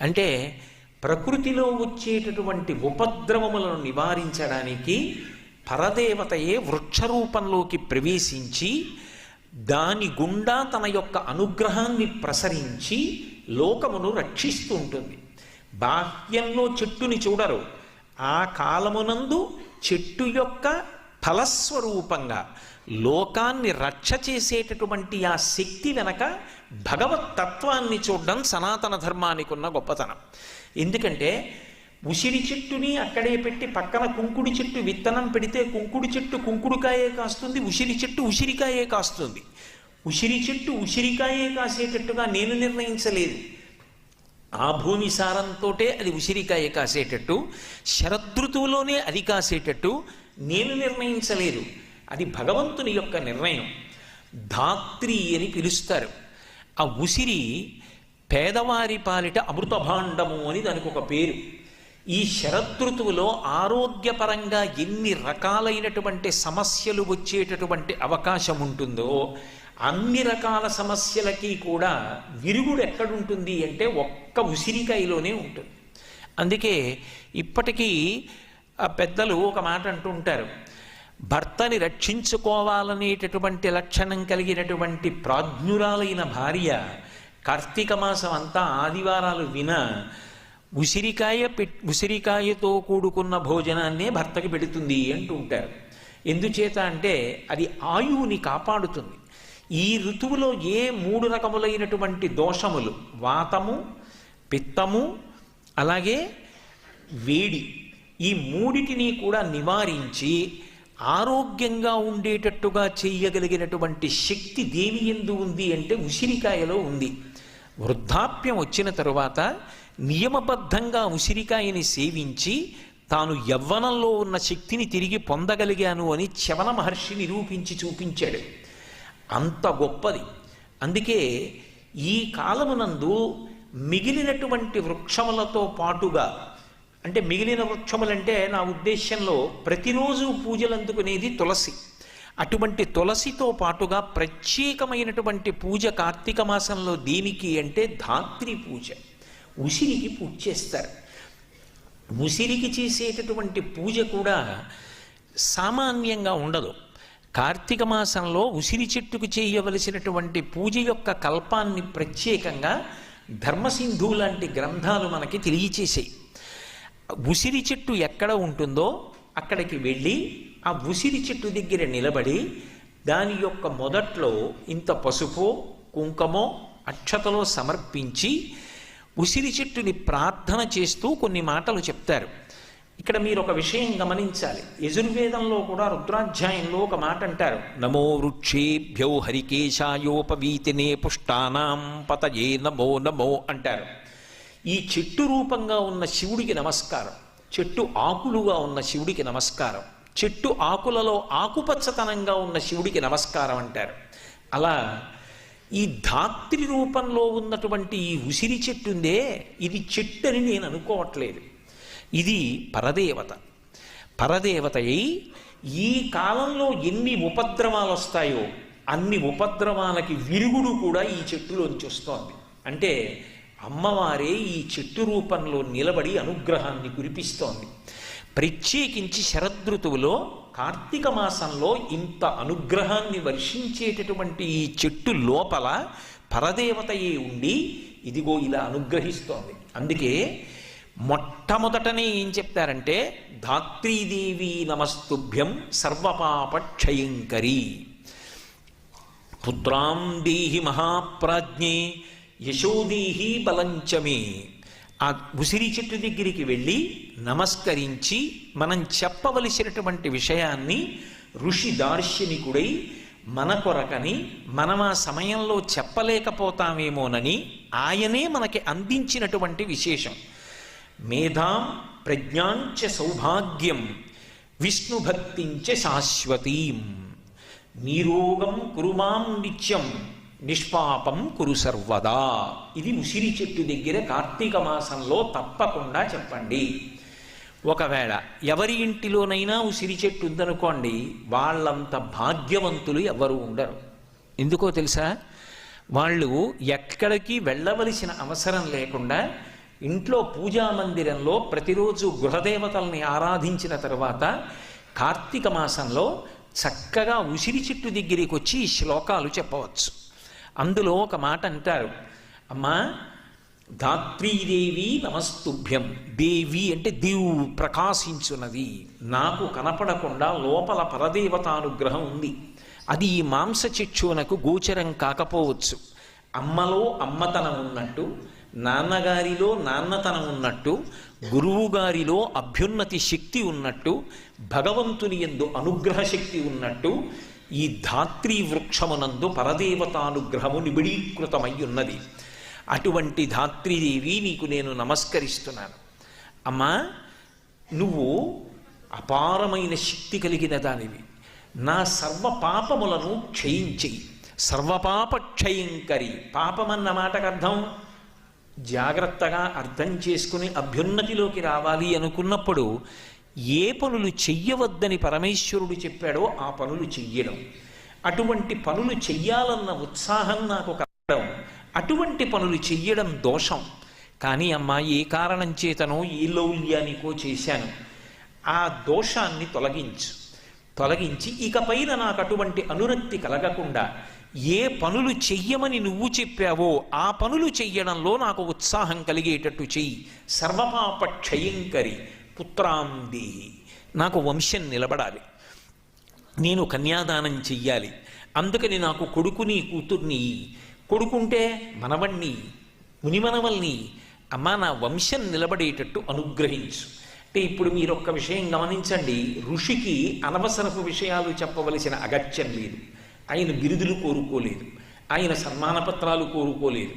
అంటే ప్రకృతిలో వచ్చేటటువంటి ఉపద్రవములను నివారించడానికి పరదేవతయే వృక్షరూపంలోకి ప్రవేశించి దాని గుండా తన యొక్క అనుగ్రహాన్ని ప్రసరించి లోకమును రక్షిస్తూ ఉంటుంది. బాహ్యంలో చెట్టుని చూడరు. ఆ కాలమునందు చెట్టు యొక్క ఫలస్వరూపంగా లోకాన్ని రక్ష చేసేటటువంటి ఆ శక్తి వెనక భగవత్ తత్వాన్ని చూడడం సనాతన ధర్మానికి ఉన్న గొప్పతనం. ఎందుకంటే ఉసిరి చెట్టుని అక్కడే పెట్టి పక్కన కుంకుడి చెట్టు విత్తనం పెడితే కుంకుడి చెట్టు కుంకుడుకాయే కాస్తుంది ఉసిరి చెట్టు ఉసిరికాయే కాస్తుంది. ఉసిరి చెట్టు ఉసిరికాయే కాసేటట్టుగా నేను నిర్ణయించలేదు. ఆ భూమి సారంతోటే అది ఉసిరికాయ కాసేటట్టు శరదృతువులోనే అది కాసేటట్టు నేను నిర్ణయించలేదు. అది భగవంతుని యొక్క నిర్ణయం. ధాత్రి అని పిలుస్తారు. ఆ ఉసిరి పేదవారి పాలిట అమృతభాండము అని దానికి ఒక పేరు. ఈ శరదృతువులో ఆరోగ్యపరంగా ఎన్ని రకాలైనటువంటి సమస్యలు వచ్చేటటువంటి అవకాశం ఉంటుందో అన్ని రకాల సమస్యలకి కూడా విరుగుడు ఎక్కడుంటుంది అంటే ఒక్క ఉసిరికాయలోనే ఉంటుంది. అందుకే ఇప్పటికీ పెద్దలు ఒక మాట అంటుంటారు భర్తని రక్షించుకోవాలనేటటువంటి లక్షణం కలిగినటువంటి ప్రాజ్ఞురాలైన భార్య కార్తీక మాసం అంతా ఆదివారాలు విన ఉసిరికాయ పెట్ ఉసిరికాయతో కూడుకున్న భోజనాన్నే భర్తకి పెడుతుంది అంటూ ఉంటారు. ఎందుచేత అంటే అది ఆయువుని కాపాడుతుంది. ఈ ఋతువులో ఏ మూడు రకములైనటువంటి దోషములు? వాతము పిత్తము అలాగే వేడి. ఈ మూడిటిని కూడా నివారించి ఆరోగ్యంగా ఉండేటట్టుగా చేయగలిగినటువంటి శక్తి దేవి ఎందు ఉంది అంటే ఉసిరికాయలో ఉంది. వృద్ధాప్యం వచ్చిన తరువాత నియమబద్ధంగా ఉసిరికాయని సేవించి తాను యవ్వనంలో ఉన్న శక్తిని తిరిగి పొందగలిగాను అని చవన మహర్షి నిరూపించి చూపించాడు. అంత గొప్పది. అందుకే ఈ కాలమునందు మిగిలినటువంటి వృక్షములతో పాటుగా అంటే మిగిలిన వృక్షములంటే నా ఉద్దేశంలో ప్రతిరోజు పూజలు అందుకునేది తులసి. అటువంటి తులసితో పాటుగా ప్రత్యేకమైనటువంటి పూజ కార్తీక మాసంలో దేనికి అంటే ధాత్రి పూజ. ఉసిరికి పూజ చేస్తారు. ఉసిరికి చేసేటటువంటి పూజ కూడా సామాన్యంగా ఉండదు. కార్తీక మాసంలో ఉసిరి చెట్టుకు చేయవలసినటువంటి పూజ యొక్క కల్పాన్ని ప్రత్యేకంగా ధర్మసింధు లాంటి గ్రంథాలు మనకి తెలియచేసాయి. ఉసిరి చెట్టు ఎక్కడ ఉంటుందో అక్కడికి వెళ్ళి ఆ ఉసిరి చెట్టు దగ్గర నిలబడి దాని యొక్క మొదట్లో ఇంత పసుపు కుంకమో అక్షతలో సమర్పించి ఉసిరి చెట్టుని ప్రార్థన చేస్తూ కొన్ని మాటలు చెప్తారు. ఇక్కడ మీరు ఒక విషయం గమనించాలి. యజుర్వేదంలో కూడా రుద్రాధ్యాయంలో ఒక మాట అంటారు. నమో వృక్షేభ్యో హరికేశాయోపవీతినే పుష్టానాం పతయే నమో నమో అంటారు. ఈ చెట్టు రూపంగా ఉన్న శివుడికి నమస్కారం చెట్టు ఆకులుగా ఉన్న శివుడికి నమస్కారం చెట్టు ఆకులలో ఆకుపచ్చతనంగా ఉన్న శివుడికి నమస్కారం అంటారు. అలా ఈ ధాత్రి రూపంలో ఉన్నటువంటి ఈ ఉసిరి చెట్టు ఉందే ఇది చెట్టు అని నేను అనుకోవట్లేదు. ఇది పరదేవత. పరదేవత అయి ఈ కాలంలో ఎన్ని ఉపద్రవాలు వస్తాయో అన్ని ఉపద్రవాలకి విరుగుడు కూడా ఈ చెట్టులోంచి వస్తోంది. అంటే అమ్మవారే ఈ చెట్టు రూపంలో నిలబడి అనుగ్రహాన్ని కురిపిస్తోంది. ప్రత్యేకించి శరదృతువులో కార్తీక మాసంలో ఇంత అనుగ్రహాన్ని వర్షించేటటువంటి ఈ చెట్టు లోపల పరదేవతయే ఉండి ఇదిగో ఇలా అనుగ్రహిస్తోంది. అందుకే మొట్టమొదటనే ఏం చెప్తారంటే ధాత్రీదేవి నమస్తుభ్యం సర్వపాపక్షయంకరి. పుత్రాం దేహి మహాప్రాజ్ఞే యశోదీహి బలంచమే ఆ ఉసిరి చెట్టు దగ్గరికి వెళ్ళి నమస్కరించి మనం చెప్పవలసినటువంటి విషయాన్ని ఋషి దార్శనికుడై మన కొరకని మనం ఆ సమయంలో చెప్పలేకపోతామేమోనని ఆయనే మనకి అందించినటువంటి విశేషం. మేధాం ప్రజ్ఞాంచ సౌభాగ్యం విష్ణుభక్తించ శాశ్వతీం. నీరోగం కురుమాం నిత్యం. నిష్పాపం కురు సర్వదా. ఇది ఉసిరి చెట్టు దగ్గర కార్తీక మాసంలో తప్పకుండా చెప్పండి. ఒకవేళ ఎవరి ఇంటిలోనైనా ఉసిరి చెట్టు ఉందనుకోండి వాళ్ళంత భాగ్యవంతులు ఎవరు ఉండరు. ఎందుకో తెలుసా? వాళ్ళు ఎక్కడికి వెళ్ళవలసిన అవసరం లేకుండా ఇంట్లో పూజా మందిరంలో ప్రతిరోజు గృహదేవతల్ని ఆరాధించిన తర్వాత కార్తీక మాసంలో చక్కగా ఉసిరి చెట్టు దగ్గరికి వచ్చి ఈ శ్లోకాలు చెప్పవచ్చు. అందులో ఒక మాట అంటారు. అమ్మా ధాత్రీదేవి నమస్తుభ్యం. దేవి అంటే దేవు ప్రకాశించున్నది. నాకు కనపడకుండా లోపల పరదేవతానుగ్రహం ఉంది. అది ఈ మాంస చిచ్చునకు గోచరం కాకపోవచ్చు. అమ్మలో అమ్మతనం ఉన్నట్టు నాన్నగారిలో నాన్నతనం ఉన్నట్టు గురువు గారిలో అభ్యున్నతి శక్తి ఉన్నట్టు భగవంతుని ఎందు అనుగ్రహ శక్తి ఉన్నట్టు ఈ ధాత్రీ వృక్షమునందు పరదేవతానుగ్రహము నిబిడీకృతమై ఉన్నది అటువంటి ధాత్రీదేవి నీకు నేను నమస్కరిస్తున్నాను. అమ్మా నువ్వు అపారమైన శక్తి కలిగిన దానివి. నా సర్వ పాపములను క్షయించేయి. సర్వపాప క్షయంకరి పాపమన్న మాటకు అర్థం? జాగ్రత్తగా అర్థం చేసుకుని అభ్యున్నతిలోకి రావాలి అనుకున్నప్పుడు ఏ పనులు చెయ్యవద్దని పరమేశ్వరుడు చెప్పాడో ఆ పనులు చెయ్యడం. అటువంటి పనులు చెయ్యాలన్న ఉత్సాహం నాకు కలగడం అటువంటి పనులు చెయ్యడం దోషం. కానీ అమ్మా ఏ కారణం చేతనో ఏ లౌల్యానికో చేశాను. ఆ దోషాన్ని తొలగించు. తొలగించి ఇకపైన నాకు అటువంటి అనురక్తి కలగకుండా ఏ పనులు చెయ్యమని నువ్వు చెప్పావో ఆ పనులు చెయ్యడంలో నాకు ఉత్సాహం కలిగేటట్టు చెయ్యి. సర్వపాప క్షయంకరి పుత్రాం దేహి నాకు వంశం నిలబడాలి. నేను కన్యాదానం చెయ్యాలి. అందుకని నాకు కొడుకుని కూతుర్ని కొడుకుంటే మనవణ్ణి మునిమనవల్ని. అమ్మా నా వంశం నిలబడేటట్టు అనుగ్రహించు. అంటే ఇప్పుడు మీరు ఒక్క విషయం గమనించండి. ఋషికి అనవసరపు విషయాలు చెప్పవలసిన అగత్యం లేదు. ఆయన బిరుదులు కోరుకోలేదు. ఆయన సన్మాన పత్రాలు కోరుకోలేదు.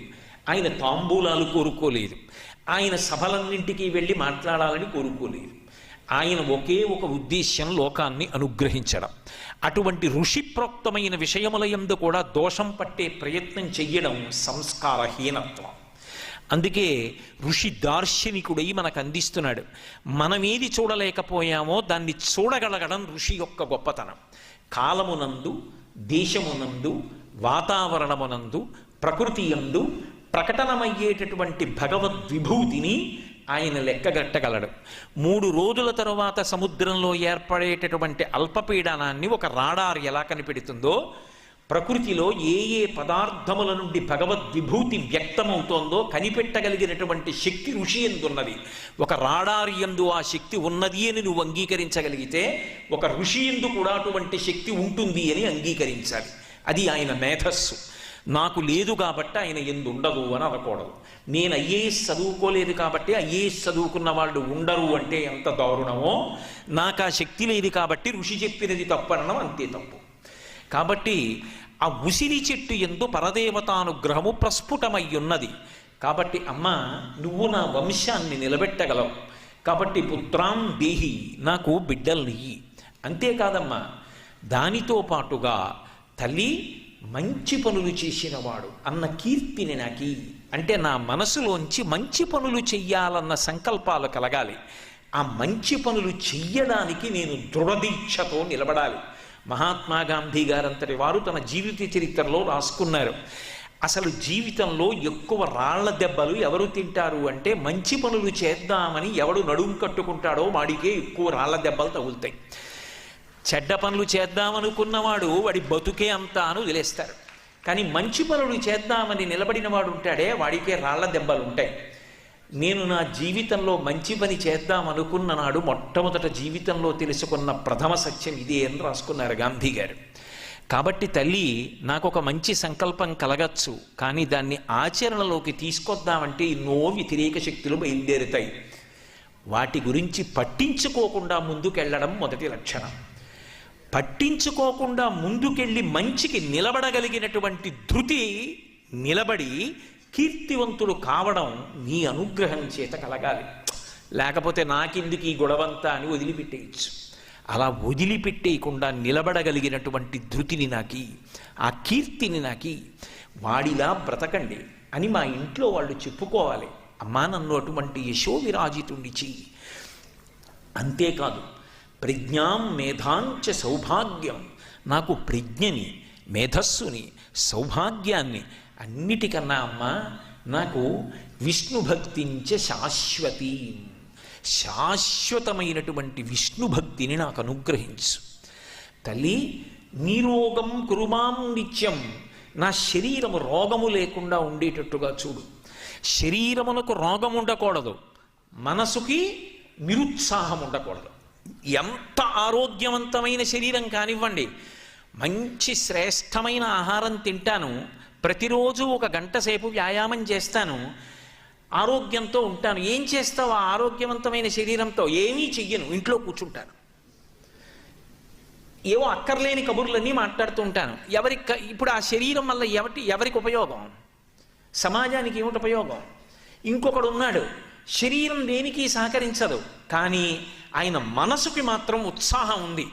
ఆయన తాంబూలాలు కోరుకోలేదు. ఆయన సభలన్నింటికి వెళ్ళి మాట్లాడాలని కోరుకోలేదు. ఆయన ఒకే ఒక ఉద్దేశ్యం లోకాన్ని అనుగ్రహించడం. అటువంటి ఋషిప్రోక్తమైన విషయముల యందు కూడా దోషం పట్టే ప్రయత్నం చెయ్యడం సంస్కారహీనత్వం. అందుకే ఋషి దార్శనికుడై మనకు అందిస్తున్నాడు మనమేది చూడలేకపోయామో దాన్ని చూడగలగడం ఋషి యొక్క గొప్పతనం. కాలమునందు దేశమునందు వాతావరణమునందు ప్రకృతి యందు ప్రకటనమయ్యేటటువంటి భగవద్విభూతిని ఆయన లెక్కగట్టగలడు. మూడు రోజుల తరువాత సముద్రంలో ఏర్పడేటటువంటి అల్పపీడనాన్ని ఒక రాడార్ ఎలా కనిపెడుతుందో ప్రకృతిలో ఏ ఏ పదార్థముల నుండి భగవద్విభూతి వ్యక్తమవుతోందో కనిపెట్టగలిగినటువంటి శక్తి ఋషి ఎందున్నది? ఒక రాడార్ ఎందు ఆ శక్తి ఉన్నది అని నువ్వు అంగీకరించగలిగితే ఒక ఋషి ఎందు కూడా అటువంటి శక్తి ఉంటుంది అని అంగీకరించాలి. అది ఆయన మేధస్సు. నాకు లేదు కాబట్టి ఆయన ఎందు ఉండదు అని అనకూడదు. నేను ఐఏఎస్ చదువుకోలేదు కాబట్టి ఐఏఎస్ చదువుకున్న వాళ్ళు ఉండరు అంటే ఎంత దారుణమో? నాకు ఆ శక్తి లేదు కాబట్టి ఋషి చెప్పినది తప్పనడం అంతే తప్పు. కాబట్టి ఆ ఉసిరి చెట్టు ఎందు పరదేవతానుగ్రహము ప్రస్ఫుటమై ఉన్నది. కాబట్టి అమ్మ నువ్వు నా వంశాన్ని నిలబెట్టగలవు. కాబట్టి పుత్రాం దేహి నాకు బిడ్డల్నియ్యి అంతేకాదమ్మా దానితో పాటుగా తల్లి మంచి పనులు చేసినవాడు అన్న కీర్తిని నాకి. అంటే నా మనసులోంచి మంచి పనులు చెయ్యాలన్న సంకల్పాలు కలగాలి. ఆ మంచి పనులు చెయ్యడానికి నేను దృఢదీక్షతో నిలబడాలి. మహాత్మా గాంధీ గారంతటి వారు తన జీవిత చరిత్రలో రాసుకున్నారు. అసలు జీవితంలో ఎక్కువ రాళ్ళ దెబ్బలు ఎవరు తింటారు అంటే మంచి పనులు చేద్దామని ఎవడు నడుము కట్టుకుంటాడో వాడికే ఎక్కువ రాళ్ళ దెబ్బలు తగులుతాయి. చెడ్డ పనులు చేద్దామనుకున్నవాడు వాడి బతుకే అంతా అని వదిలేస్తారు. కానీ మంచి పనులు చేద్దామని నిలబడిన వాడు ఉంటాడే వాడికే రాళ్ళ దెబ్బలు ఉంటాయి. నేను నా జీవితంలో మంచి పని చేద్దాం అనుకున్న నాడు మొట్టమొదట జీవితంలో తెలుసుకున్న ప్రథమ సత్యం ఇదే అని రాసుకున్నారు గాంధీ గారు. కాబట్టి తల్లి నాకు ఒక మంచి సంకల్పం కలగచ్చు కానీ దాన్ని ఆచరణలోకి తీసుకొద్దామంటే ఎన్నో వ్యతిరేక శక్తులు బయలుదేరుతాయి. వాటి గురించి పట్టించుకోకుండా ముందుకెళ్ళడం మొదటి లక్షణం. పట్టించుకోకుండా ముందుకెళ్ళి మంచికి నిలబడగలిగినటువంటి ధృతి నిలబడి కీర్తివంతులు కావడం నీ అనుగ్రహం చేత కలగాలి. లేకపోతే నాకెందుకు ఈ గొడవంతా అని వదిలిపెట్టేయచ్చు. అలా వదిలిపెట్టేయకుండా నిలబడగలిగినటువంటి ధృతిని నాకి ఆ కీర్తిని నాకి వాడిలా బ్రతకండి అని మా ఇంట్లో వాళ్ళు చెప్పుకోవాలి. అమ్మా నన్ను అటువంటి యశోవిరాజితుండి చెయ్యి. అంతేకాదు ప్రజ్ఞాం మేధాంచ సౌభాగ్యం. నాకు ప్రజ్ఞని మేధస్సుని సౌభాగ్యాన్ని అన్నిటికన్నా అమ్మ నాకు విష్ణుభక్తించ శాశ్వతి. శాశ్వతమైనటువంటి విష్ణు భక్తిని నాకు అనుగ్రహించు. తల్లి నీరోగం కురుమాం నిత్యం. నా శరీరము రోగము లేకుండా ఉండేటట్టుగా చూడు. శరీరమునకు రోగం ఉండకూడదు. మనసుకి నిరుత్సాహం ఉండకూడదు. ఎంత ఆరోగ్యవంతమైన శరీరం కానివ్వండి మంచి శ్రేష్టమైన ఆహారం తింటాను ప్రతిరోజు ఒక గంట సేపు వ్యాయామం చేస్తాను ఆరోగ్యంతో ఉంటాను. ఏం చేస్తావు ఆ ఆరోగ్యవంతమైన శరీరంతో? ఏమీ చెయ్యను ఇంట్లో కూర్చుంటాను. ఏవో అక్కర్లేని కబుర్లన్నీ మాట్లాడుతూ ఉంటాను. ఎవరి ఇప్పుడు ఆ శరీరం వల్ల ఎవరి ఎవరికి ఉపయోగం? సమాజానికి ఏమిటి ఉపయోగం? ఇంకొకడు ఉన్నాడు. శరీరం దేనికి సహకరించదు కానీ ఆయన మనసుకి మాత్రం ఉత్సాహం ఉంది.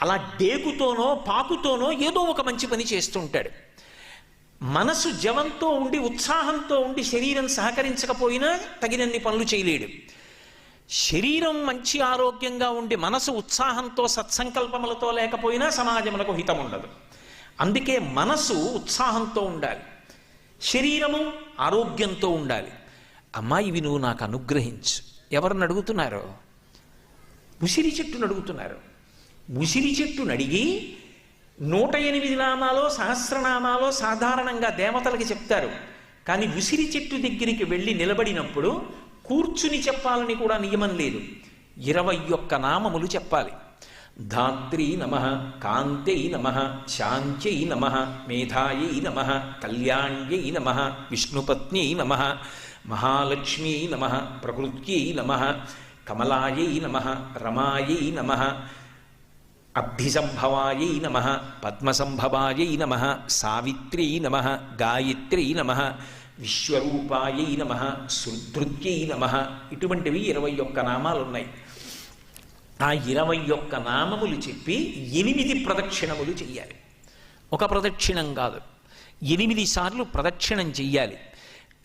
అలా డేకుతోనో పాకుతోనో ఏదో ఒక మంచి పని చేస్తూ ఉంటాడు మనసు జవంతో ఉండి ఉత్సాహంతో ఉండి శరీరం సహకరించకపోయినా తగినన్ని పనులు చేయలేడు. శరీరం మంచి ఆరోగ్యంగా ఉండి మనసు ఉత్సాహంతో సత్సంకల్పములతో లేకపోయినా సమాజములకు హితం ఉండదు అందుకే మనసు ఉత్సాహంతో ఉండాలి. శరీరము ఆరోగ్యంతో ఉండాలి. అమ్మా ఇవి నువ్వు నాకు అనుగ్రహించు. ఎవరిని అడుగుతున్నారు? ముసిరి చెట్టును అడుగుతున్నారు. ముసిరి చెట్టును అడిగి నూట ఎనిమిది నామాలో సహస్రనామాలో సాధారణంగా దేవతలకి చెప్తారు. కానీ ఉసిరి చెట్టు దగ్గరికి వెళ్ళి నిలబడినప్పుడు కూర్చుని చెప్పాలని కూడా నియమం లేదు. ఇరవై ఒక్క నామములు చెప్పాలి. ధాత్రీ నమ కాంతై నమ శాంత్యై నమ మేధాయై నమ కళ్యాణ్యై నమ విష్ణుపత్ని నమ మహాలక్ష్మీ నమ ప్రకృత్యై నమ కమలాయై నమ రమాయై నమ అబ్ధిసంభవాయై నమ పద్మసంభవాయై నమ సావిత్ర్యై నమ గాయత్ర్యై నమ విశ్వరూపాయై నమ సుధృత్యై నమ ఇటువంటివి ఇరవై ఒక్క నామాలు ఉన్నాయి ఆ ఇరవై ఒక్క నామములు చెప్పి ఎనిమిది ప్రదక్షిణములు చెయ్యాలి. ఒక ప్రదక్షిణం కాదు ఎనిమిది సార్లు ప్రదక్షిణం చెయ్యాలి.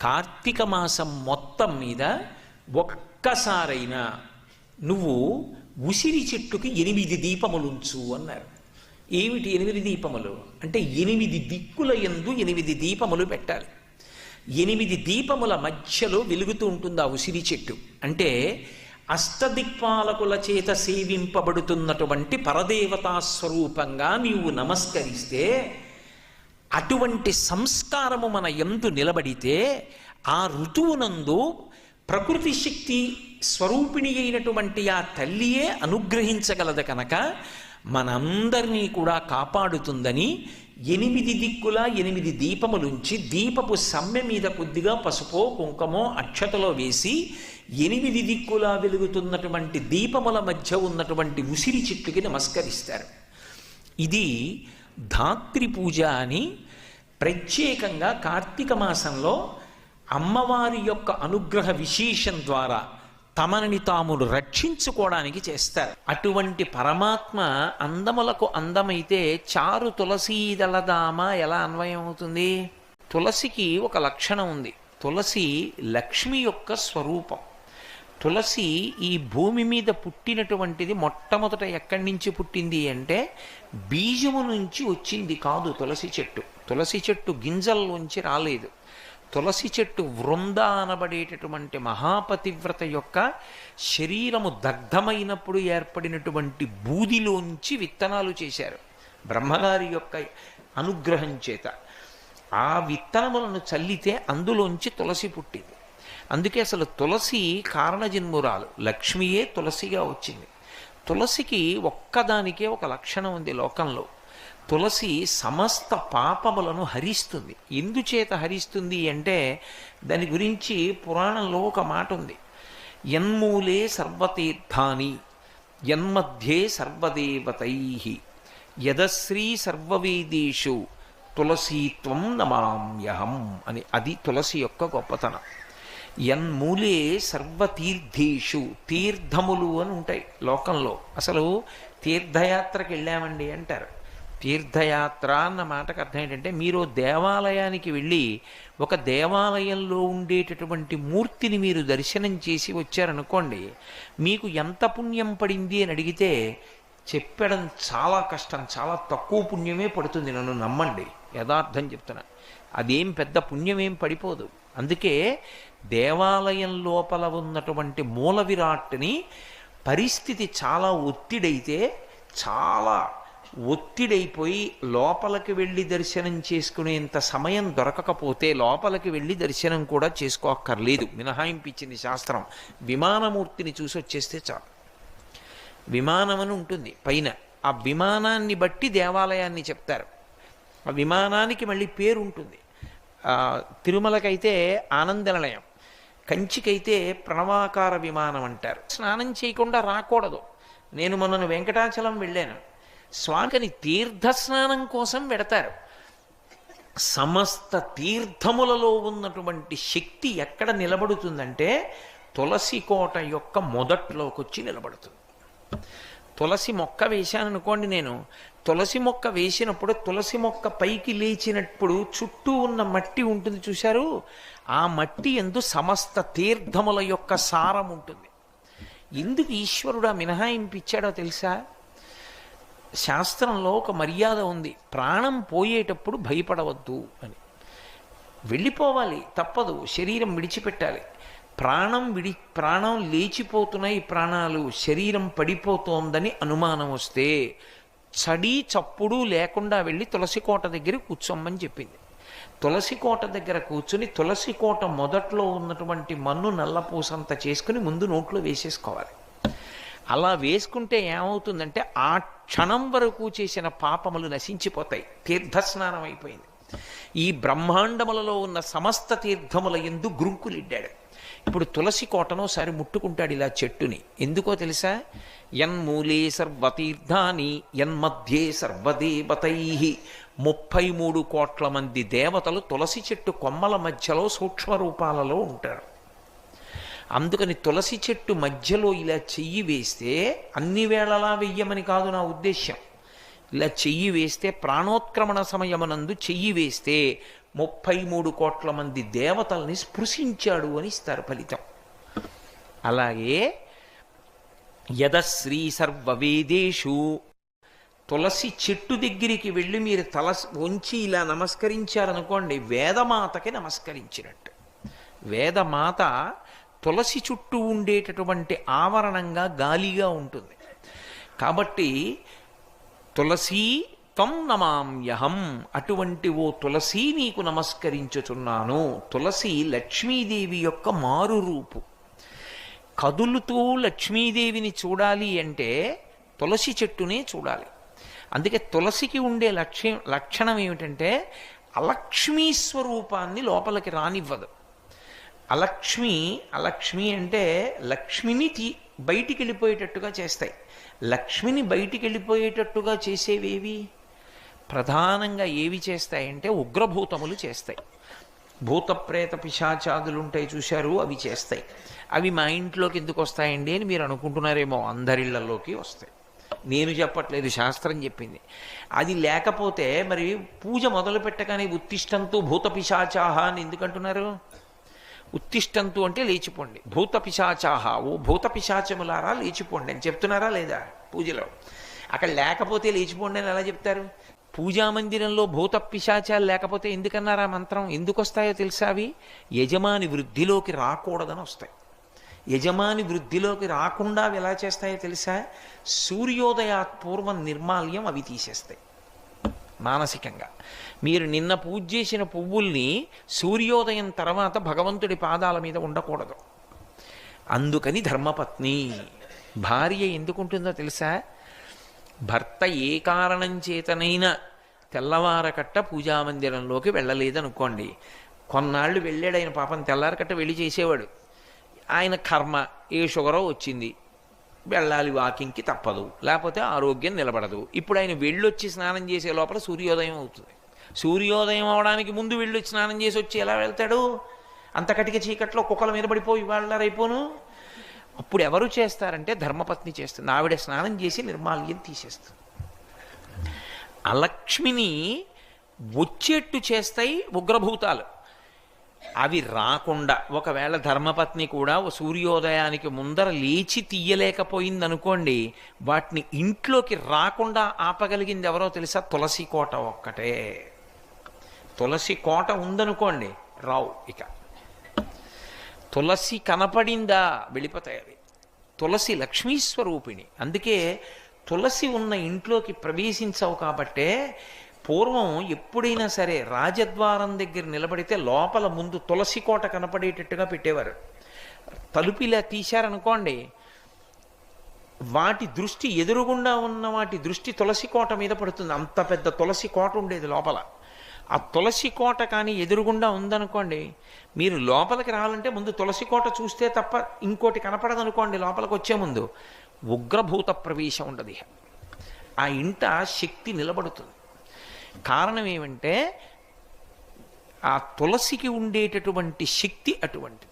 కార్తీక మాసం మొత్తం మీద ఒక్కసారైనా నువ్వు ఉసిరి చెట్టుకి ఎనిమిది దీపములుంచు అన్నారు. ఏమిటి ఎనిమిది దీపములు? అంటే ఎనిమిది దిక్కుల ఎందు ఎనిమిది దీపములు పెట్టాలి. ఎనిమిది దీపముల మధ్యలో వెలుగుతూ ఉంటుంది ఆ ఉసిరి చెట్టు. అంటే అష్టదిక్పాలకుల చేత సేవింపబడుతున్నటువంటి పరదేవతా స్వరూపంగా నీవు నమస్కరిస్తే అటువంటి సంస్కారము మన ఎందు నిలబడితే ఆ ఋతువునందు ప్రకృతి శక్తి స్వరూపిణి అయినటువంటి ఆ తల్లియే అనుగ్రహించగలదు కనుక మనందరినీ కూడా కాపాడుతుందని ఎనిమిది దిక్కుల ఎనిమిది దీపములుంచి దీపపు సమ్మె మీద కొద్దిగా పసుపో కుంకమో అక్షతలో వేసి ఎనిమిది దిక్కులా వెలుగుతున్నటువంటి దీపముల మధ్య ఉన్నటువంటి ఉసిరి చెట్టుకి నమస్కరిస్తారు. ఇది ధాత్రి పూజ అని ప్రత్యేకంగా కార్తీక మాసంలో అమ్మవారి యొక్క అనుగ్రహ విశేషం ద్వారా తమని తామును రక్షించుకోవడానికి చేస్తారు. అటువంటి పరమాత్మ అందములకు అందమైతే చారు తులసీదళదామ ఎలా అన్వయం అవుతుంది? తులసికి ఒక లక్షణం ఉంది. తులసి లక్ష్మి యొక్క స్వరూపం. తులసి ఈ భూమి మీద పుట్టినటువంటిది మొట్టమొదట ఎక్కడి నుంచి పుట్టింది అంటే బీజము నుంచి వచ్చింది కాదు తులసి చెట్టు. తులసి చెట్టు గింజల్లోంచి రాలేదు. తులసి చెట్టు వృంద అనబడేటటువంటి మహాపతివ్రత యొక్క శరీరము దగ్ధమైనప్పుడు ఏర్పడినటువంటి బూదిలోంచి విత్తనాలు చేశారు. బ్రహ్మగారి యొక్క అనుగ్రహం చేత. ఆ విత్తనములను చల్లితే అందులోంచి తులసి పుట్టింది. అందుకే అసలు తులసి కారణజన్మురాలు. లక్ష్మియే తులసిగా వచ్చింది. తులసికి ఒక్కదానికే ఒక లక్షణం ఉంది లోకంలో. తులసి సమస్త పాపములను హరిస్తుంది. ఎందుచేత హరిస్తుంది అంటే దాని గురించి పురాణంలో ఒక మాట ఉంది. యన్మూలే సర్వతీర్థాని యన్మధ్యే సర్వదేవతై యదశ్రీ సర్వవేదేషు తులసీత్వం నమామ్యహం అని. అది తులసి యొక్క గొప్పతనం. యన్మూలే సర్వతీర్థీషు తీర్థములు అని ఉంటాయి లోకంలో. అసలు తీర్థయాత్రకి వెళ్ళామండి అంటారు. తీర్థయాత్ర అన్న మాటకు అర్థం ఏంటంటే మీరు దేవాలయానికి వెళ్ళి ఒక దేవాలయంలో ఉండేటటువంటి మూర్తిని మీరు దర్శనం చేసి వచ్చారనుకోండి మీకు ఎంత పుణ్యం పడింది అని అడిగితే చెప్పడం చాలా కష్టం చాలా తక్కువ పుణ్యమే పడుతుంది నన్ను నమ్మండి. యథార్థం చెప్తున్నా. అదేం పెద్ద పుణ్యమేం పడిపోదు. అందుకే దేవాలయం లోపల ఉన్నటువంటి మూల విరాట్ని పరిస్థితి చాలా ఒత్తిడైతే చాలా ఒత్తిడైపోయి లోపలికి వెళ్ళి దర్శనం చేసుకునేంత సమయం దొరకకపోతే లోపలికి వెళ్ళి దర్శనం కూడా చేసుకోక్కర్లేదు. మినహాయింపించింది శాస్త్రం. విమానమూర్తిని చూసి వచ్చేస్తే చాలు. విమానం అని ఉంటుంది. పైన ఆ విమానాన్ని బట్టి దేవాలయాన్ని చెప్తారు. ఆ విమానానికి మళ్ళీ పేరు ఉంటుంది తిరుమలకైతే ఆనంద నిలయం కంచికైతే ప్రణవాకార విమానం అంటారు. స్నానం చేయకుండా రాకూడదు. నేను మొన్న వెంకటాచలం వెళ్ళాను. స్వామిని తీర్థ స్నానం కోసం పెడతారు. సమస్త తీర్థములలో ఉన్నటువంటి శక్తి ఎక్కడ నిలబడుతుందంటే తులసి కోట యొక్క మొదట్లోకి వచ్చి నిలబడుతుంది. తులసి మొక్క వేశాను అనుకోండి నేను తులసి మొక్క వేసినప్పుడు తులసి మొక్క పైకి లేచినప్పుడు చుట్టూ ఉన్న మట్టి ఉంటుంది చూశారు? ఆ మట్టి ఎందు సమస్త తీర్థముల యొక్క సారం ఉంటుంది. ఎందుకు ఈశ్వరుడు ఆ మినహాయింపు ఇచ్చాడో తెలుసా? శాస్త్రంలో ఒక మర్యాద ఉంది. ప్రాణం పోయేటప్పుడు భయపడవద్దు అని. వెళ్ళిపోవాలి తప్పదు శరీరం విడిచిపెట్టాలి. ప్రాణం విడి ప్రాణం లేచిపోతున్నాయి ప్రాణాలు శరీరం పడిపోతోందని అనుమానం వస్తే చడి చప్పుడు లేకుండా వెళ్ళి తులసి కోట దగ్గర కూర్చోమని చెప్పింది. తులసి కోట దగ్గర కూర్చుని తులసి కోట మొదట్లో ఉన్నటువంటి మన్ను నల్లపూసంత చేసుకుని ముందు నోట్లో వేసేసుకోవాలి. అలా వేసుకుంటే ఏమవుతుందంటే ఆ క్షణం వరకు చేసిన పాపములు నశించిపోతాయి. తీర్థస్నానం అయిపోయింది. ఈ బ్రహ్మాండములలో ఉన్న సమస్త తీర్థముల ఎందు గ్రుంకులిడ్డాడు ఇప్పుడు తులసి కోటను ఒకసారి ముట్టుకుంటాడు ఇలా చెట్టుని. ఎందుకో తెలుసా? ఎన్మూలే సర్వతీర్థాని ఎన్మధ్యే సర్వదేవతై ముప్పై మూడు కోట్ల మంది దేవతలు తులసి చెట్టు కొమ్మల మధ్యలో సూక్ష్మ రూపాలలో ఉంటారు. అందుకని తులసి చెట్టు మధ్యలో ఇలా చెయ్యి వేస్తే అన్ని వేళలా వెయ్యమని కాదు నా ఉద్దేశ్యం. ఇలా చెయ్యి వేస్తే ప్రాణోత్క్రమణ సమయమునందు చెయ్యి వేస్తే ముప్పై మూడు కోట్ల మంది దేవతల్ని స్పృశించాడు అని ఇస్తారు ఫలితం. అలాగే యదశ్రీ సర్వవేదేషు తులసి చెట్టు దగ్గరికి వెళ్ళి మీరు తల ఉంచి ఇలా నమస్కరించారనుకోండి వేదమాతకి నమస్కరించినట్టు. వేదమాత తులసి చుట్టూ ఉండేటటువంటి ఆవరణంగా గాలిగా ఉంటుంది. కాబట్టి తులసీ త్వం నమామ్యహం అటువంటి ఓ తులసి నీకు నమస్కరించుచున్నాను. తులసి లక్ష్మీదేవి యొక్క మారు రూపు కదులుతూ లక్ష్మీదేవిని చూడాలి అంటే తులసి చెట్టునే చూడాలి. అందుకే తులసికి ఉండే లక్ష్యం లక్షణం ఏమిటంటే అలక్ష్మీ స్వరూపాన్ని లోపలికి రానివ్వదు. అలక్ష్మి అలక్ష్మి అంటే లక్ష్మిని తీ బయటికి వెళ్ళిపోయేటట్టుగా చేస్తాయి. లక్ష్మిని బయటికి వెళ్ళిపోయేటట్టుగా చేసేవేవి? ప్రధానంగా ఏవి చేస్తాయంటే ఉగ్రభూతములు చేస్తాయి. భూత ప్రేత పిశాచాదులు ఉంటాయి చూశారు అవి చేస్తాయి. అవి మా ఇంట్లోకి ఎందుకు వస్తాయండి అని మీరు అనుకుంటున్నారేమో అందరిళ్ళలోకి వస్తాయి. నేను చెప్పట్లేదు శాస్త్రం చెప్పింది. అది లేకపోతే మరి పూజ మొదలు పెట్టగానే ఉత్తిష్టంతో భూత పిశాచాహ అని ఎందుకంటున్నారు? ఉత్తిష్టంతు అంటే లేచిపోండి. భూత పిశాచాహ ఓ భూత పిశాచములారా లేచిపోండి. అని చెప్తున్నారా లేదా పూజలో? అక్కడ లేకపోతే లేచిపోండి అని ఎలా చెప్తారు? పూజా మందిరంలో భూత పిశాచాలు లేకపోతే ఎందుకన్నారా మంత్రం? ఎందుకు వస్తాయో తెలుసా అవి? యజమాని వృద్ధిలోకి రాకూడదని వస్తాయి. యజమాని వృద్ధిలోకి రాకుండా అవి ఎలా చేస్తాయో తెలుసా? సూర్యోదయాత్ పూర్వం నిర్మాల్యం అవి తీసేస్తాయి. మానసికంగా. మీరు నిన్న పూజ చేసిన పువ్వుల్ని సూర్యోదయం తర్వాత భగవంతుడి పాదాల మీద ఉండకూడదు. అందుకని ధర్మపత్ని భార్య ఎందుకుంటుందో తెలుసా? భర్త ఏ కారణం చేతనైనా తెల్లవారకట్ట పూజామందిరంలోకి వెళ్ళలేదనుకోండి. కొన్నాళ్ళు వెళ్ళాడు ఆయన పాపం తెల్లారకట్ట వెళ్ళి చేసేవాడు. ఆయన కర్మ ఏ షుగరో వచ్చింది. వెళ్ళాలి వాకింగ్కి తప్పదు. లేకపోతే ఆరోగ్యం నిలబడదు. ఇప్పుడు ఆయన వెళ్ళొచ్చి స్నానం చేసే లోపల సూర్యోదయం అవుతుంది. సూర్యోదయం అవడానికి ముందు వెళ్ళొచ్చి స్నానం చేసి వచ్చి ఎలా వెళ్తాడు? అంత కటిక చీకట్లో కుక్కల మీద పడిపోయి వాళ్ళ రైపోను? అప్పుడు ఎవరు చేస్తారంటే ధర్మపత్ని చేస్తుంది. ఆవిడ స్నానం చేసి నిర్మాల్యం తీసేస్తుంది. అలక్ష్మిని వచ్చేట్టు చేస్తాయి ఉగ్రభూతాలు. అవి రాకుండా ఒకవేళ ధర్మపత్ని కూడా ఓ సూర్యోదయానికి ముందర లేచి తీయలేకపోయిందనుకోండి వాటిని ఇంట్లోకి రాకుండా ఆపగలిగింది ఎవరో తెలుసా? తులసి కోట ఒక్కటే. తులసి కోట ఉందనుకోండి రావు ఇక. తులసి కనపడిందా? వెళ్ళిపోతాయి అవి. తులసి లక్ష్మీ స్వరూపిణి అందుకే తులసి ఉన్న ఇంట్లోకి ప్రవేశించవు కాబట్టే పూర్వం ఎప్పుడైనా సరే రాజద్వారం దగ్గర నిలబడితే లోపల ముందు తులసి కోట కనపడేటట్టుగా పెట్టేవారు. తలుపు ఇలా తీశారనుకోండి వాటి దృష్టి ఎదురుగుండా ఉన్న వాటి దృష్టి తులసి కోట మీద పడుతుంది. అంత పెద్ద తులసి కోట ఉండేది లోపల. ఆ తులసి కోట కానీ ఎదురుగుండా ఉందనుకోండి మీరు లోపలికి రావాలంటే ముందు తులసి కోట చూస్తే తప్ప ఇంకోటి కనపడదనుకోండి లోపలికి వచ్చే ముందు ఉగ్రభూత ప్రవేశం ఉండదు ఆ ఇంట శక్తి నిలబడుతుంది. కారణం ఏమంటే ఆ తులసికి ఉండేటటువంటి శక్తి అటువంటిది.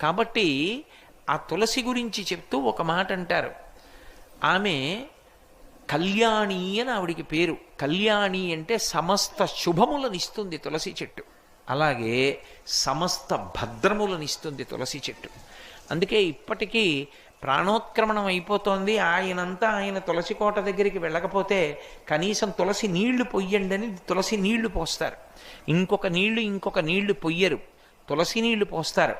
కాబట్టి ఆ తులసి గురించి చెప్తూ ఒక మాట అంటారు. ఆమె కళ్యాణి అని ఆవిడికి పేరు. కళ్యాణి అంటే సమస్త శుభములనిస్తుంది తులసి చెట్టు. అలాగే సమస్త భద్రములనిస్తుంది తులసి చెట్టు. అందుకే ఇప్పటికీ ప్రాణోత్క్రమణం అయిపోతోంది. ఆయనంతా ఆయన తులసి కోట దగ్గరికి వెళ్ళకపోతే కనీసం తులసి నీళ్ళు పొయ్యండి అని తులసి నీళ్ళు పోస్తారు. ఇంకొక నీళ్ళు ఇంకొక నీళ్ళు పొయ్యరు. తులసి నీళ్ళు పోస్తారు.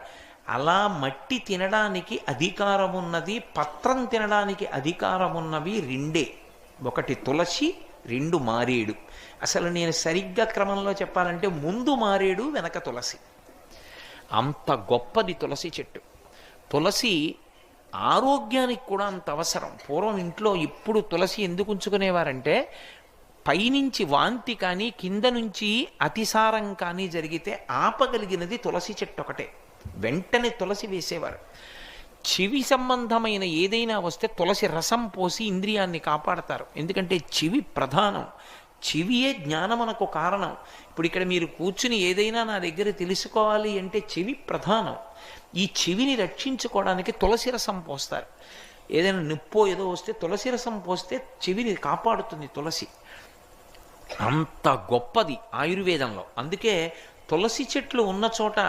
అలా మట్టి తినడానికి అధికారం ఉన్నది పత్రం తినడానికి అధికారం ఉన్నవి రెండే. ఒకటి తులసి రెండు మారేడు. అసలు నేను సరిగ్గా క్రమంలో చెప్పాలంటే ముందు మారేడు వెనక తులసి. అంత గొప్పది తులసి చెట్టు. తులసి ఆరోగ్యానికి కూడా అంత అవసరం. పూర్వం ఇంట్లో ఇప్పుడు తులసి ఎందుకు ఉంచుకునేవారంటే పైనుంచి వాంతి కానీ కింద నుంచి అతిసారం కానీ జరిగితే ఆపగలిగినది తులసి చెట్టు ఒకటే. వెంటనే తులసి వేసేవారు. చెవి సంబంధమైన ఏదైనా వస్తే తులసి రసం పోసి ఇంద్రియాన్ని కాపాడతారు. ఎందుకంటే చెవి ప్రధానం. చెవియే జ్ఞానమునకు కారణం. ఇప్పుడు ఇక్కడ మీరు కూర్చుని ఏదైనా నా దగ్గర తెలుసుకోవాలి అంటే చెవి ప్రధానం. ఈ చెవిని రక్షించుకోవడానికి తులసి రసం పోస్తారు. ఏదైనా నిప్పో ఏదో వస్తే తులసి రసం పోస్తే చెవిని కాపాడుతుంది తులసి. అంత గొప్పది ఆయుర్వేదంలో. అందుకే తులసి చెట్లు ఉన్న చోట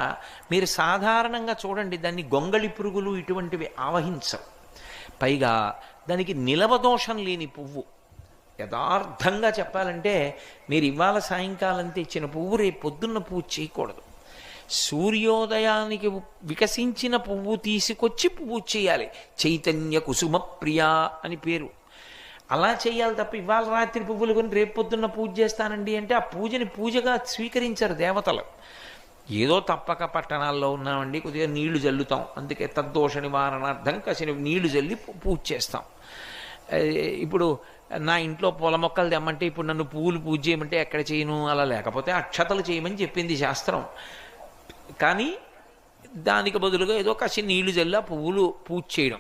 మీరు సాధారణంగా చూడండి దాన్ని గొంగళి పురుగులు ఇటువంటివి ఆవహించవు. పైగా దానికి నిలవదోషం లేని పువ్వు. యథార్థంగా చెప్పాలంటే మీరు ఇవాళ సాయంకాలం తెచ్చిన పువ్వు రేపు పొద్దున్న పువ్వు చేయకూడదు. సూర్యోదయానికి వికసించిన పువ్వు తీసుకొచ్చి పువ్వు చేయాలి. చైతన్య కుసుమ ప్రియా అని పేరు. అలా చేయాలి తప్ప ఇవాళ రాత్రి పువ్వులు కొని రేపు పొద్దున్న పూజ చేస్తానండి అంటే ఆ పూజని పూజగా స్వీకరించారు దేవతలు. ఏదో తప్పక పట్టణాల్లో ఉన్నామండి కొద్దిగా నీళ్ళు జల్లుతాం. అందుకే తద్దోష నివారణార్థం కసిన నీళ్ళు జల్లి పూజ చేస్తాం. ఇప్పుడు నా ఇంట్లో పూల మొక్కలు తెమ్మంటే ఇప్పుడు నన్ను పువ్వులు పూజ చేయమంటే ఎక్కడ చేయను? అలా లేకపోతే అక్షతలు చేయమని చెప్పింది శాస్త్రం. కానీ దానికి బదులుగా ఏదో కాసి నీళ్ళు జల్లా పువ్వులు పూజ చేయడం.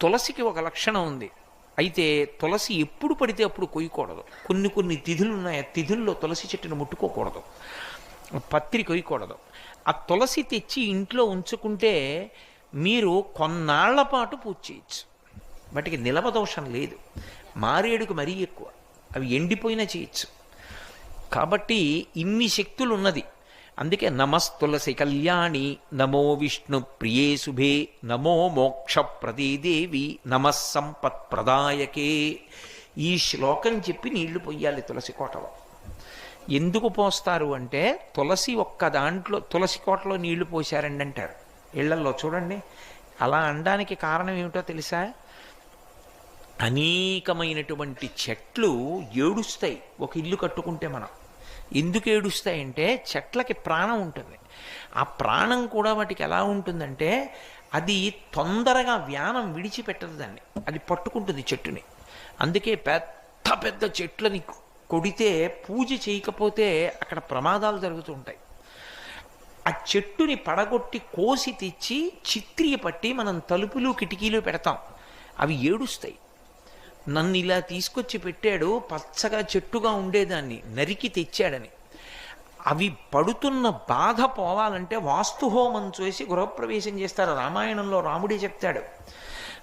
తులసికి ఒక లక్షణం ఉంది. అయితే తులసి ఎప్పుడు పడితే అప్పుడు కొయ్యకూడదు. కొన్ని కొన్ని తిథులు ఉన్నాయి. ఆ తిథుల్లో తులసి చెట్టును ముట్టుకోకూడదు. పత్రి కొయ్యకూడదు. ఆ తులసి తెచ్చి ఇంట్లో ఉంచుకుంటే మీరు కొన్నాళ్ళ పాటు పూజ చేయొచ్చు. వాటికి నిలవదోషం లేదు. మారేడుకు మరీ ఎక్కువ. అవి ఎండిపోయినా చేయొచ్చు. కాబట్టి ఇన్ని శక్తులు ఉన్నది అందుకే నమస్తులసి కళ్యాణి నమో విష్ణు ప్రియే శుభే నమో మోక్ష దేవి సంపత్ ప్రదాయకే. ఈ శ్లోకం చెప్పి నీళ్ళు పొయ్యాలి తులసి కోటలో. ఎందుకు పోస్తారు అంటే తులసి ఒక్క దాంట్లో తులసి కోటలో నీళ్ళు పోశారండి అంటారు. ఇళ్ళల్లో చూడండి. అలా అనడానికి కారణం ఏమిటో తెలుసా? అనేకమైనటువంటి చెట్లు ఏడుస్తాయి. ఒక ఇల్లు కట్టుకుంటే మనం. ఎందుకు ఏడుస్తాయంటే చెట్లకి ప్రాణం ఉంటుంది. ఆ ప్రాణం కూడా వాటికి ఎలా ఉంటుందంటే అది తొందరగా వ్యానం విడిచిపెట్టదు దాన్ని. అది పట్టుకుంటుంది చెట్టుని. అందుకే పెద్ద పెద్ద చెట్లని కొడితే పూజ చేయకపోతే అక్కడ ప్రమాదాలు జరుగుతూ ఉంటాయి. ఆ చెట్టుని పడగొట్టి కోసి తెచ్చి చిత్రియ పట్టి మనం తలుపులు కిటికీలు పెడతాం. అవి ఏడుస్తాయి. నన్ను ఇలా తీసుకొచ్చి పెట్టాడు పచ్చగా చెట్టుగా ఉండేదాన్ని నరికి తెచ్చాడని. అవి పడుతున్న బాధ పోవాలంటే వాస్తుహోమం చేసి గృహప్రవేశం చేస్తారు. రామాయణంలో రాముడే చెప్తాడు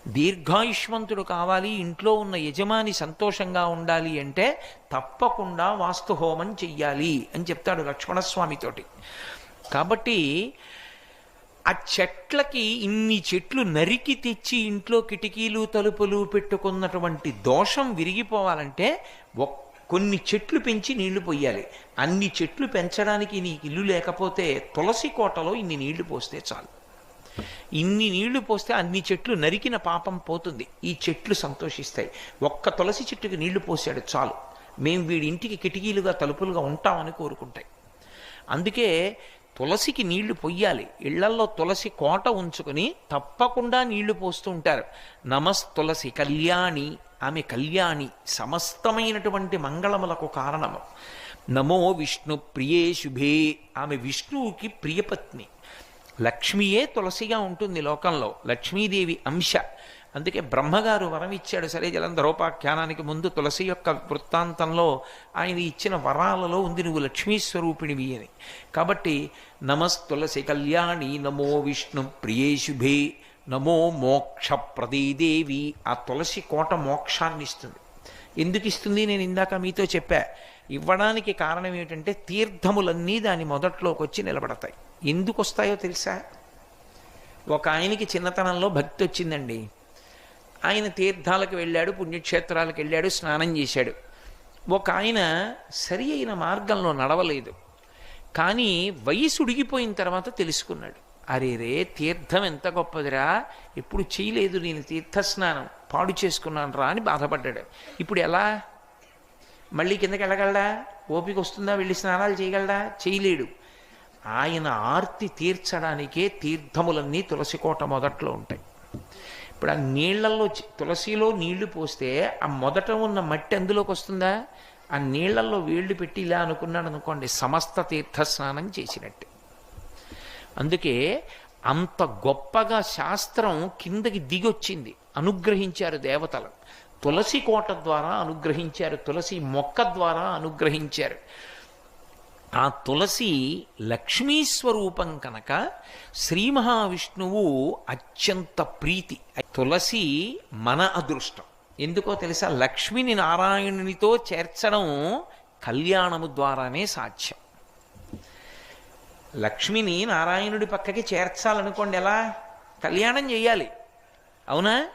దీర్ఘాయుష్మంతుడు కావాలి ఇంట్లో ఉన్న యజమాని సంతోషంగా ఉండాలి అంటే తప్పకుండా వాస్తుహోమం చెయ్యాలి అని చెప్తాడు లక్ష్మణస్వామితోటి. కాబట్టి ఆ చెట్లకి ఇన్ని చెట్లు నరికి తెచ్చి ఇంట్లో కిటికీలు తలుపులు పెట్టుకున్నటువంటి దోషం విరిగిపోవాలంటే కొన్ని చెట్లు పెంచి నీళ్ళు పోయాలి. అన్ని చెట్లు పెంచడానికి నీకు ఇల్లు లేకపోతే తులసి కోటలో ఇన్ని నీళ్ళు పోస్తే చాలు. ఇన్ని నీళ్ళు పోస్తే అన్ని చెట్లు నరికిన పాపం పోతుంది. ఈ చెట్లు సంతోషిస్తాయి. ఒక్క తులసి చెట్టుకి నీళ్ళు పోసాడు చాలు. మేము వీడి ఇంటికి కిటికీలుగా తలుపులుగా ఉంటామని కోరుకుంటాయి. అందుకే తులసికి నీళ్ళు పొయ్యాలి. ఇళ్ళల్లో తులసి కోట ఉంచుకొని తప్పకుండా నీళ్ళు పోస్తూ ఉంటారు. నమస్ తులసి కళ్యాణి ఆమె కళ్యాణి సమస్తమైనటువంటి మంగళములకు కారణము. నమో విష్ణు ప్రియే శుభే ఆమె విష్ణువుకి ప్రియపత్ని. లక్ష్మీయే తులసిగా ఉంటుంది లోకంలో. లక్ష్మీదేవి అంశ. అందుకే బ్రహ్మగారు వరం ఇచ్చాడు. సరే జలంధరోపాఖ్యానానికి ముందు తులసి యొక్క వృత్తాంతంలో ఆయన ఇచ్చిన వరాలలో ఉంది నువ్వు లక్ష్మీస్వరూపిణివి అని. కాబట్టి నమస్ తులసి కళ్యాణి నమో విష్ణు ప్రియేశుభే నమో మోక్ష ప్రదీదేవి. ఆ తులసి కోట మోక్షాన్ని ఇస్తుంది. ఎందుకు ఇస్తుంది? నేను ఇందాక మీతో చెప్పా. ఇవ్వడానికి కారణం ఏమిటంటే తీర్థములన్నీ దాని మొదట్లోకి వచ్చి నిలబడతాయి. ఎందుకు వస్తాయో తెలుసా? ఒక ఆయనకి చిన్నతనంలో భక్తి వచ్చిందండి. ఆయన తీర్థాలకు వెళ్ళాడు పుణ్యక్షేత్రాలకు వెళ్ళాడు స్నానం చేశాడు. ఒక ఆయన సరి అయిన మార్గంలో నడవలేదు. కానీ వయసు ఉడిగిపోయిన తర్వాత తెలుసుకున్నాడు. అరే రే తీర్థం ఎంత గొప్పదిరా ఎప్పుడు చేయలేదు నేను తీర్థస్నానం పాడు చేసుకున్నాను రా అని బాధపడ్డాడు. ఇప్పుడు ఎలా? మళ్ళీ కిందకి వెళ్ళగలడా? ఓపిక వస్తుందా? వెళ్ళి స్నానాలు చేయగలడా? చేయలేడు. ఆయన ఆర్తి తీర్చడానికే తీర్థములన్నీ తులసి కోట మొదట్లో ఉంటాయి. ఇప్పుడు ఆ నీళ్ళలో తులసిలో నీళ్ళు పోస్తే ఆ మొదట ఉన్న మట్టి అందులోకి వస్తుందా? ఆ నీళ్ళలో వేళ్ళు పెట్టి ఇలా అనుకున్నాడు అనుకోండి సమస్త తీర్థ స్నానం చేసినట్టే. అందుకే అంత గొప్పగా శాస్త్రం కిందకి దిగొచ్చింది. అనుగ్రహించారు దేవతలు. తులసి కోట ద్వారా అనుగ్రహించారు. తులసి మొక్క ద్వారా అనుగ్రహించారు. ఆ తులసి లక్ష్మీ స్వరూపం కనుక శ్రీ మహావిష్ణువు అత్యంత ప్రీతి. తులసి మన అదృష్టం. ఎందుకో తెలుసా? లక్ష్మిని నారాయణునితో చేర్చడం కళ్యాణము ద్వారానే సాధ్యం. లక్ష్మిని నారాయణుడి పక్కకి చేర్చాలనుకోండి ఎలా? కళ్యాణం చేయాలి అవునా?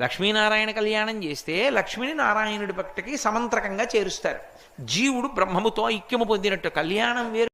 లక్ష్మీనారాయణ కళ్యాణం చేస్తే లక్ష్మిని నారాయణుడి పక్కకి సమంత్రకంగా చేరుస్తారు. జీవుడు బ్రహ్మముతో ఐక్యము పొందినట్టు. కళ్యాణం వేరు.